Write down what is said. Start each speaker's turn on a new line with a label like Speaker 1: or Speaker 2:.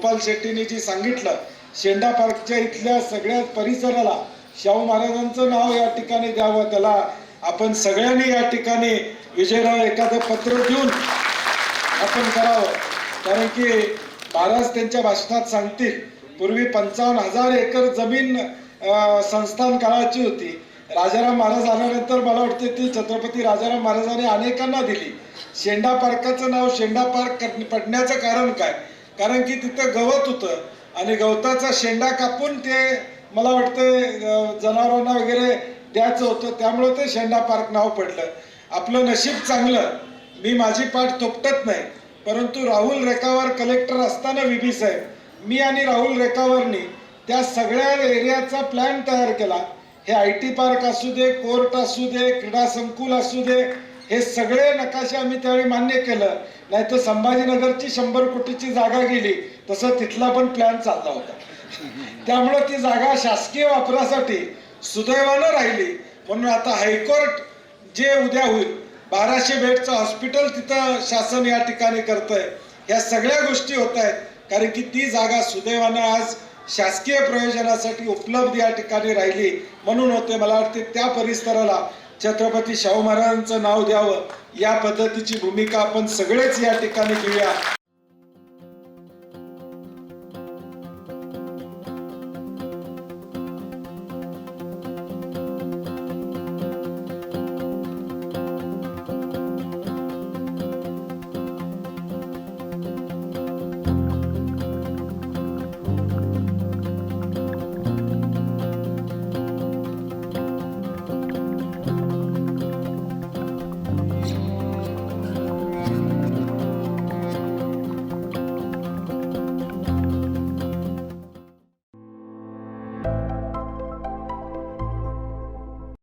Speaker 1: गोपाल शेट्टीने जी सांगितलं शेंडा पार्कच्या इथल्या सगळ्या परिसराला शाहू महाराजांचं नाव या ठिकाणी द्यावं त्याला आपण सगळ्यांनी या ठिकाणी विजयराव एखादं पत्र देऊन आपण करावं. कारण की महाराज त्यांच्या भाषणात सांगतील पूर्वी पंचावन्न हजार एकर जमीन संस्थान काळाची होती. राजाराम महाराज आल्यानंतर मला वाटते ती छत्रपती राजाराम महाराजांनी अनेकांना दिली. शेंडा पार्काचं नाव शेंडा पार्क पडण्याचं कारण काय? कारण की तिथं गवत होतं. आणि गवताचा शेंडा कापून ते मला वाटतं जनावरांना वगैरे द्यायचं होतं. त्यामुळं ते शेंडा पार्क नाव पडलं. आपलं नशीब चांगलं. मी माझी पाठ थोपटत नाही. परंतु राहुल रेखावर कलेक्टर असताना विबी साहेब मी आणि राहुल रेखावरनी त्या सगळ्या एरियाचा प्लॅन तयार केला. हे आय टी पार्क असू दे कोर्ट असू दे क्रीडा संकुल असू दे हे सगळे नकाशे आम्ही त्यावेळी मान्य केलं. नाहीतर संभाजीनगरची शंभर कोटीची जागा गेली. तसं तिथला पण प्लॅन चालला होता. त्यामुळं ती जागा शासकीय वापरासाठी सुदैवानं राहिली. म्हणून आता हायकोर्ट जे उद्या होईल बाराशे बेडचं हॉस्पिटल तिथं शासन या ठिकाणी करतंय. या सगळ्या गोष्टी होत आहेत. कारण की ती जागा सुदैवानं आज शासकीय प्रयोजनासाठी उपलब्ध या ठिकाणी राहिली म्हणून होते. मला वाटते त्या परिसराला छत्रपती शाहू महाराजांचं नाव द्यावं. या पद्धतीची भूमिका आपण सगळेच या ठिकाणी घेऊया.